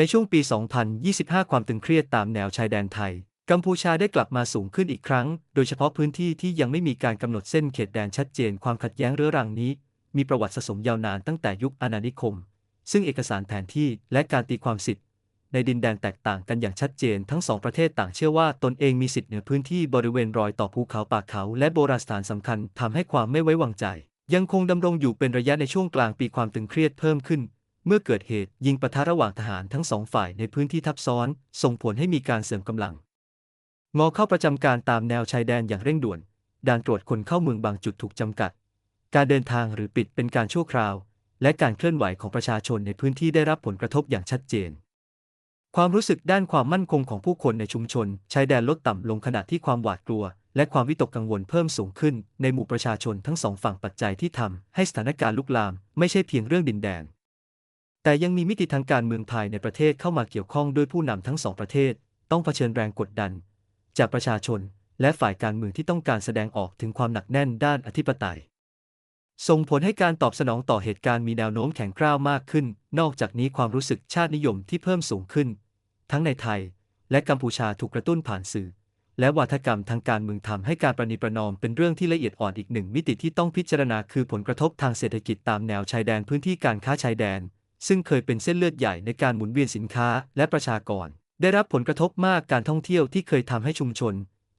ในช่วงปี 2025 ความตึงเครียดตามแนวชายแดนไทย กัมพูชาได้กลับมาสูงขึ้นอีกครั้ง โดยเฉพาะพื้นที่ที่ยังไม่มีการกำหนดเส้นเขตแดนชัดเจน ความขัดแย้งเรื้อรังนี้ มีประวัติสะสมยาวนานตั้งแต่ยุคอาณานิคม ซึ่งเอกสารแผนที่และการตีความสิทธิในดินแดนแตกต่างกันอย่างชัดเจนทั้งสองประเทศต่างเชื่อว่าตนเองมีสิทธิ์เหนือพื้นที่บริเวณรอยต่อภูเขาป่าเขาและโบราณสถานสำคัญทำให้ความไม่ไว้วางใจ ยังคงดำรงอยู่เป็นระยะในช่วงกลางปีความตึงเครียดเพิ่มขึ้น เมื่อเกิดเหตุยิงปะทะระหว่างทหารทั้งสองฝ่ายในพื้นที่ทับซ้อน ส่งผลให้มีการเสริมกำลัง งอเข้าประจำการตามแนวชายแดนอย่างเร่งด่วน ด่านตรวจคนเข้าเมืองบางจุดถูกจำกัด การเดินทางหรือปิดเป็นการชั่วคราว และการเคลื่อนไหวของประชาชนในพื้นที่ได้รับผลกระทบอย่างชัดเจน ความรู้สึกด้านความมั่นคงของผู้คนในชุมชนชายแดนลดต่ำลงขณะที่ความหวาดกลัว และความวิตกกังวลเพิ่มสูงขึ้น ในหมู่ประชาชนทั้งสองฝั่งปัจจัยที่ทำให้สถานการณ์ลุกลาม ไม่ใช่เพียงเรื่องดินแดน แต่ยังมีมิติทางการเมืองภายในประเทศเข้ามาเกี่ยวข้องด้วยผู้นำทั้งสองประเทศ ต้องเผชิญแรงกดดัน จากประชาชน และฝ่ายการเมืองที่ต้องการแสดงออกถึงความหนักแน่นด้านอธิปไตย ส่งผลให้การตอบสนองต่อเหตุการณ์มีแนวโน้มแข็งกร้าวมากขึ้น นอกจากนี้ความรู้สึกชาตินิยมที่เพิ่มสูงขึ้น ทั้งในไทย และกัมพูชาถูกกระตุ้นผ่านสื่อ และวาทกรรมทางการเมืองทำให้การประนีประนอมเป็นเรื่องที่ละเอียดอ่อนอีกหนึ่งมิติที่ต้องพิจารณาคือผลกระทบทางเศรษฐกิจตามแนวชายแดนพื้นที่การค้าชายแดน ซึ่งเคยเป็นเส้นเลือดใหญ่ในการหมุนเวียนสินค้าและประชากร ได้รับผลกระทบมากการท่องเที่ยวที่เคยทำให้ชุมชน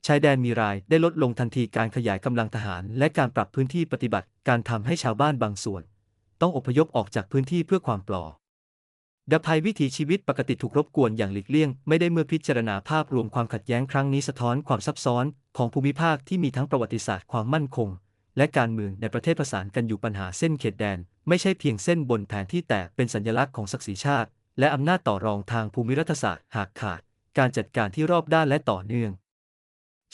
ชายแดนมีรายได้ลดลงทันทีการขยายกำลังทหาร และการปรับพื้นที่ปฏิบัติการทำให้ชาวบ้านบางส่วน ต้องอพยพออกจากพื้นที่เพื่อความปลอดภัยวิถีชีวิตปกติถูกรบกวนอย่างหลีกเลี่ยง ไม่ได้เมื่อพิจารณาภาพรวมความขัดแย้งครั้งนี้สะท้อนความซับซ้อนของภูมิภาคที่มีทั้งประวัติศาสตร์ความมั่นคง และการเมืองในประเทศประสานกันอยู่ปัญหาเส้นเขตแดน ไม่ใช่เพียงเส้นบนแผนที่แต่เป็นสัญลักษณ์ของศักดิ์ศรีชาติ และอำนาจต่อรองทางภูมิรัฐศาสตร์หากขาด การจัดการที่รอบด้านและต่อเนื่อง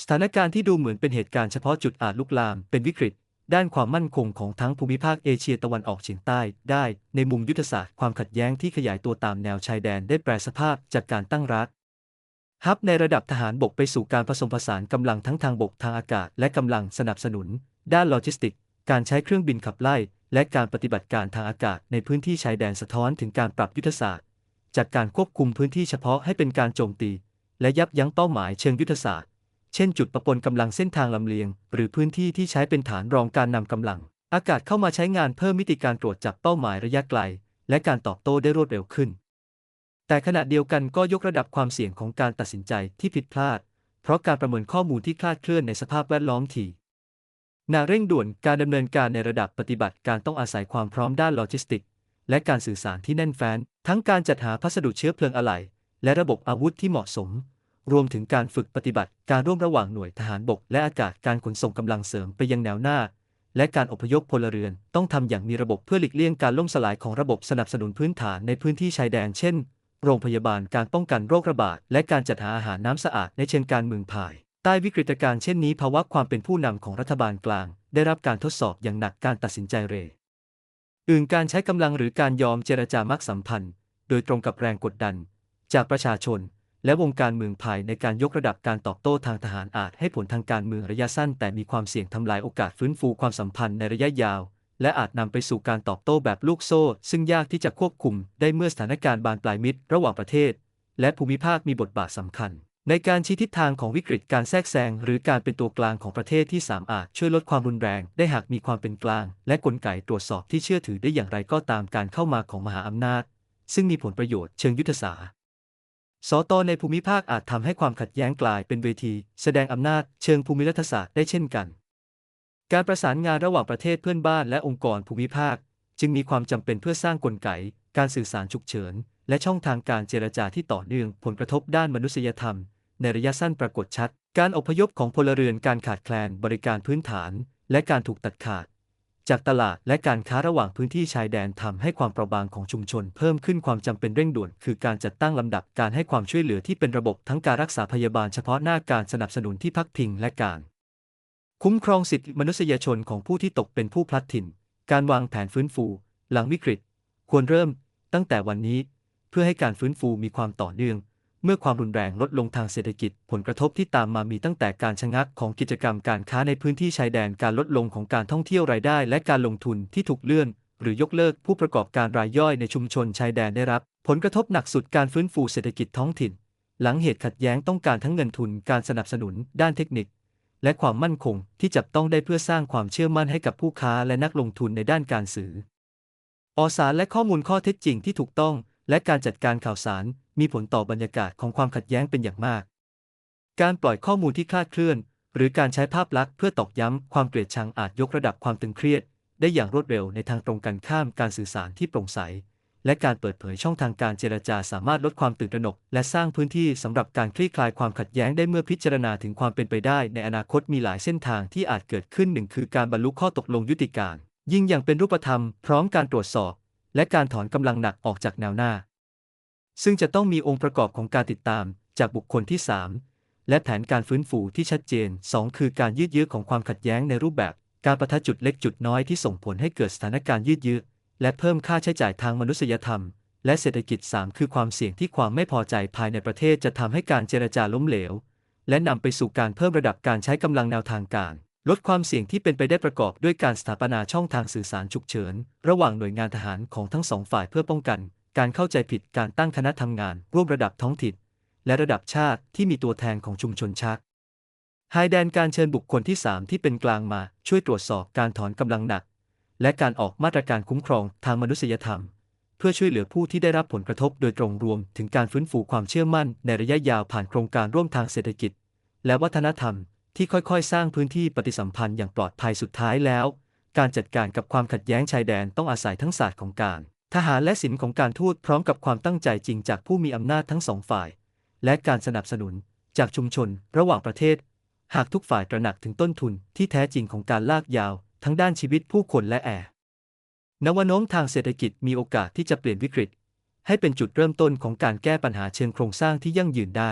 สถานการณ์ที่ดูเหมือนเป็นเหตุการณ์เฉพาะจุดอาจลุกลามเป็นวิกฤต ด้านความมั่นคงของทั้งภูมิภาคเอเชียตะวันออกเฉียงใต้ได้ ในมุมยุทธศาสตร์ความขัดแย้งที่ขยายตัวตามแนวชายแดนได้แปรสภาพจากการตั้งรัฐฮับในระดับทหารบกไปสู่การผสมผสานกำลังทั้งทางบกทางอากาศ และกำลังสนับสนุน ด้านโลจิสติก การใช้เครื่องบินขับไล่และการปฏิบัติการทางอากาศในพื้นที่ชายแดนสะท้อนถึงการปรับยุทธศาสตร์ จากการควบคุมพื้นที่เฉพาะให้เป็นการโจมตี และยับยั้งเป้าหมายเชิงยุทธศาสตร์ เช่นจุดประปนกำลังเส้นทางลำเลียง หรือพื้นที่ที่ใช้เป็นฐานรองการนำกำลัง อากาศเข้ามาใช้งานเพิ่มมิติการตรวจจับเป้าหมายระยะไกล และการตอบโต้ได้รวดเร็วขึ้น แต่ขณะเดียวกันก็ยกระดับความเสี่ยงของการตัดสินใจที่ผิดพลาด เพราะการประเมินข้อมูลที่คลาดเคลื่อนในสภาพแวดล้อมที่ นาเร่งด่วนการดำเนินการในระดับปฏิบัติการต้องอาศัยความพร้อมด้านโลจิสติก และการสื่อสารที่แน่นแฟ้น ทั้งการจัดหาพัสดุเชื้อเพลิงอะไหล่และระบบอาวุธที่เหมาะสม รวมถึงการฝึกปฏิบัติการร่วมระหว่างหน่วยทหารบก และอากาศการขนส่งกำลังเสริมไปยังแนวหน้า และการอพยพพลเรือนต้องทำอย่างมีระบบเพื่อหลีกเลี่ยงการล่มสลายของระบบสนับสนุนพื้นฐานในพื้นที่ชายแดนเช่น โรงพยาบาลการป้องกันโรคระบาดและการจัดหาอาหารน้ำสะอาดในเชิงการเมืองภาย ใต้วิกฤตการณ์เช่นนี้ภาวะความเป็นผู้นำของรัฐบาลกลาง ได้รับการทดสอบอย่างหนักการตัดสินใจเรอื่นการใช้กำลังหรือการยอมเจรจามักสัมพันธ์ โดยตรงกับแรงกดดัน จากประชาชน และวงการเมืองภายในการยกระดับการตอบโต้ทางทหารอาจให้ผลทางการเมืองระยะสั้น แต่มีความเสี่ยงทำลายโอกาสฟื้นฟูความสัมพันธ์ในระยะยาว และอาจนำไปสู่การตอบโต้แบบลูกโซ่ ซึ่งยากที่จะควบคุมได้เมื่อสถานการณ์บานปลายมิตร ระหว่างประเทศ และภูมิภาคมีบทบาทสำคัญ ในการชี้ทิศทางของวิกฤตการแทรกแซงหรือการเป็นตัวกลางของประเทศที่สามารถช่วยลดความรุนแรงได้หากมีความเป็นกลาง และกลไกตรวจสอบที่เชื่อถือได้อย่างไรก็ตามการเข้ามาของมหาอำนาจ ซึ่งมีผลประโยชน์เชิงยุทธศาสตร์สตในภูมิภาคอาจทำให้ความขัดแย้งกลายเป็นเวที แสดงอำนาจเชิงภูมิรัฐศาสตร์ได้เช่นกัน การประสานงานระหว่างประเทศเพื่อนบ้านและองค์กรภูมิภาค จึงมีความจำเป็นเพื่อสร้างกลไก การสื่อสารฉุกเฉิน และช่องทางการเจรจาที่ต่อเนื่องผลกระทบด้านมนุษยธรรม ในระยะสั้นปรากฏชัด การอพยพของพลเรือนการขาดแคลนบริการพื้นฐาน และการถูกตัดขาด จากตลาดและการค้าระหว่างพื้นที่ชายแดนทำให้ความเปราะบางของชุมชน เพิ่มขึ้นความจำเป็นเร่งด่วน คือการจัดตั้งลำดับการให้ความช่วยเหลือที่เป็นระบบทั้งการรักษาพยาบาลเฉพาะหน้าการสนับสนุนที่พักพิงและการคุ้มครองสิทธิมนุษยชนของผู้ที่ตกเป็นผู้พลัดถิ่น การวางแผนฟื้นฟู หลังวิกฤต ควรเริ่มตั้งแต่วันนี้ เพื่อให้การฟื้นฟูมีความต่อเนื่อง เมื่อความรุนแรงลดลงทางเศรษฐกิจ ผลกระทบที่ตามมามีตั้งแต่การชะงักของกิจกรรมการค้าในพื้นที่ชายแดนการลดลงของการท่องเที่ยวรายได้ และการลงทุนที่ถูกเลื่อน หรือยกเลิกผู้ประกอบการรายย่อยในชุมชนชายแดนได้รับ ผลกระทบหนักสุดการฟื้นฟูเศรษฐกิจท้องถิ่น หลังเหตุขัดแย้งต้องการทั้งเงินทุนการสนับสนุน ด้านเทคนิค และความมั่นคงที่จับต้องได้เพื่อสร้างความเชื่อมั่นให้กับผู้ค้าและนักลงทุนในด้านการสื่ออสารและข้อมูลข้อเท็จจริงที่ถูกต้อง และการจัดการข่าวสารมีผลต่อบรรยากาศของความขัดแย้งเป็นอย่างมาก การปล่อยข้อมูลที่คลาดเคลื่อน หรือการใช้ภาพลักษณ์เพื่อตอกย้ำความเกลียดชังอาจยกระดับความตึงเครียด ได้อย่างรวดเร็วในทางตรงกันข้ามการสื่อสารที่โปร่งใส และการเปิดเผยช่องทางการเจรจาสามารถลดความตื่นตระหนก และสร้างพื้นที่สำหรับการคลี่คลายความขัดแย้งได้เมื่อพิจารณาถึงความเป็นไปได้ ในอนาคตมีหลายเส้นทางที่อาจเกิดขึ้นหนึ่งคือการบรรลุข้อตกลงยุติการ ยิ่งอย่างเป็นรูปธรรมพร้อมการตรวจสอบ และการถอนกำลังหนักออกจากแนวหน้า ซึ่งจะต้องมีองค์ประกอบของการติดตามจากบุคคลที่ 3 และแผนการฟื้นฟูที่ชัดเจน 2 คือการยืดเยื้อของความขัดแย้งในรูปแบบ การประทะจุดเล็กจุดน้อยที่ส่งผลให้เกิดสถานการณ์ยืดเยื้อและเพิ่มค่าใช้จ่ายทางมนุษยธรรม และเศรษฐกิจ 3 คือความเสี่ยงที่ความไม่พอใจภายในประเทศจะทำให้การเจรจาล้มเหลว และนำไปสู่การเพิ่มระดับการใช้กำลังแนวทางการ ลดความเสี่ยงที่เป็นไปได้ประกอบด้วยการสถาปนาช่องทางสื่อสารฉุกเฉิน ระหว่างหน่วยงานทหารของทั้งสองฝ่ายเพื่อป้องกัน การเข้าใจผิดการตั้งคณะทำงาน ร่วมระดับท้องถิ่นและระดับชาติที่มีตัวแทนของชุมชนชักไฮแดนการเชิญบุคคลที่ 3 ที่เป็นกลางมาช่วยตรวจสอบการถอนกำลังหนัก และการออกมาตรการคุ้มครองทางมนุษยธรรม เพื่อช่วยเหลือผู้ที่ได้รับผลกระทบโดยตรงรวมถึงการฟื้นฟูความเชื่อมั่นในระยะยาวผ่านโครงการร่วมทางเศรษฐกิจ และวัฒนธรรม ที่ค่อยๆ สร้างพื้นที่ปฏิสัมพันธ์อย่างปลอดภัยสุดท้ายแล้ว การจัดการกับความขัดแย้งชายแดนต้องอาศัยทั้งศาสตร์ของการ ทหารและศิลป์ของการทูตพร้อมกับความตั้งใจจริงจากผู้มีอำนาจทั้งสองฝ่าย และการสนับสนุนจากชุมชน ระหว่างประเทศ หากทุกฝ่ายตระหนักถึงต้นทุนที่แท้จริงของการลากยาว ทั้งด้านชีวิตผู้คนและแอร์นวโน้มทางเศรษฐกิจมีโอกาสที่จะเปลี่ยนวิกฤต ให้เป็นจุดเริ่มต้นของการแก้ปัญหาเชิงโครงสร้างที่ยั่งยืนได้